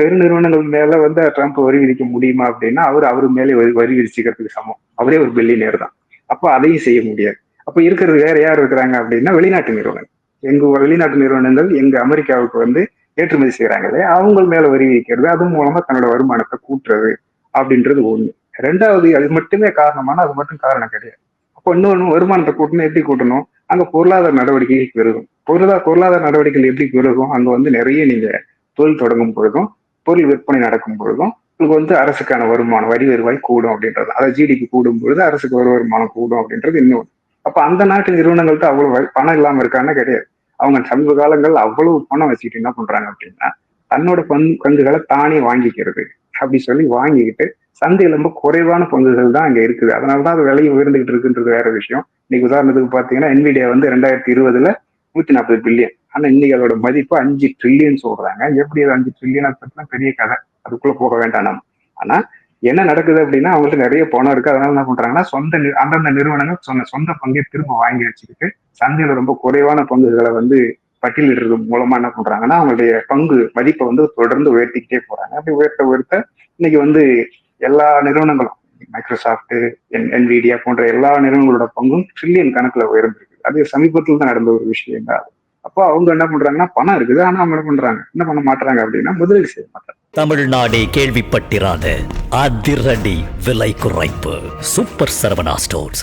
பெருநிறுவனங்கள் மேல வந்து ட்ரம்ப் வரி விதிக்க முடியுமா அப்படின்னா அவர் அவர் மேலே வரி வரி விதிச்சுக்கிறதுக்கு சமம். அவரே ஒரு பில்லியனர் தான். அப்போ அதையும் செய்ய முடியாது. அப்போ இருக்கிறது வேற யார் இருக்கிறாங்க அப்படின்னா வெளிநாட்டு நிறுவனம். எங்க வெளிநாட்டு நிறுவனங்கள் எங்க அமெரிக்காவுக்கு வந்து ஏற்றுமதி செய்யறாங்களே அவங்க மேல வரி விதிக்கிறது அது மூலமா தன்னோட வருமானத்தை கூட்டுறது அப்படின்றது ஒண்ணு. ரெண்டாவது அது மட்டுமே காரணமான அது மட்டும் காரணம் கிடையாது. அப்போ இன்னொன்று வருமானத்தை கூட்டணும் எப்படி கூட்டணும்? அங்க பொருளாதார நடவடிக்கைகள் பெருகும். பொருளாதார பொருளாதார நடவடிக்கைகள் எப்படி பெருகும்? அங்க வந்து நிறைய நீங்க தொழில் தொடங்கும் பொழுதும் பொருள் விற்பனை நடக்கும் பொழுதும் உங்களுக்கு வந்து அரசுக்கான வருமானம் வரி வருவாய் கூடும் அப்படின்றது. அதாவது ஜிடிபி கூடும் பொழுது அரசுக்கு வரி வருமானம் கூடும் அப்படின்றது இன்னொன்று அப்ப அந்த நாட்டு நிறுவனங்கள்ட்ட அவ்வளவு வ- பணம் இல்லாம இருக்கான்னு கிடையாது. அவங்க சமீப காலங்கள் அவ்வளவு பணம் வச்சுக்கிட்டு என்ன பண்றாங்க அப்படின்னா தன்னோட பங்கு பங்குகளை தானே வாங்கிக்கிறது. அப்படி சொல்லி வாங்கிக்கிட்டு சந்தையில் ரொம்ப குறைவான பங்குகள் தான் அங்க இருக்குது. அதனாலதான் அது விலை உயர்ந்துகிட்டு இருக்குன்றது வேற விஷயம். இன்னைக்கு உதாரணத்துக்கு பாத்தீங்கன்னா என்விடியா வந்து ரெண்டாயிரத்தி இருபதுல நூத்தி நாற்பது பில்லியன் ஆனா இன்னைக்கு அதோட மதிப்பு அஞ்சு ட்ரில்லியன் சொல்றாங்க. எப்படி அது அஞ்சு ட்ரில்லியன் பத்தினா பெரிய கதை. அதுக்குள்ள போக வேண்டாம் நம்ம. ஆனா என்ன நடக்குது அப்படின்னா அவங்கள்ட்ட நிறைய பணம் இருக்கு. அதனால என்ன பண்றாங்கன்னா சொந்த அந்தந்த நிறுவனங்கள் சொன்ன சொந்த பங்கை திரும்ப வாங்கி வச்சுக்கிட்டு சந்தையில ரொம்ப குறைவான பங்குகளை வந்து பட்டியலிடுறது மூலமா என்ன பண்றாங்கன்னா அவங்களுடைய பங்கு மதிப்பை வந்து தொடர்ந்து உயர்த்திக்கிட்டே போறாங்க. அப்படி உயர்த்த உயர்த்த இன்னைக்கு வந்து எல்லா நிறுவனங்களும் மைக்ரோசாஃப்ட் என்விடியா போன்ற எல்லா நிறுவனங்களோட பங்கும் ட்ரில்லியன் கணக்குல உயர்ந்திருக்கு. அது சமீபத்தில் தான் நடந்த ஒரு விஷயம் தான் அப்போ அவங்க என்ன பண்றாங்கன்னா பணம் இருக்குது. ஆனா அவங்க என்ன பண்றாங்க? என்ன பண்ண மாட்டாங்க அப்படின்னா முதலீடு செய்ய மாட்டாங்க. தமிழ்நாடே கேள்விப்பட்டிராத அதிரடி விலை குறைப்பு. Super Saravana stores.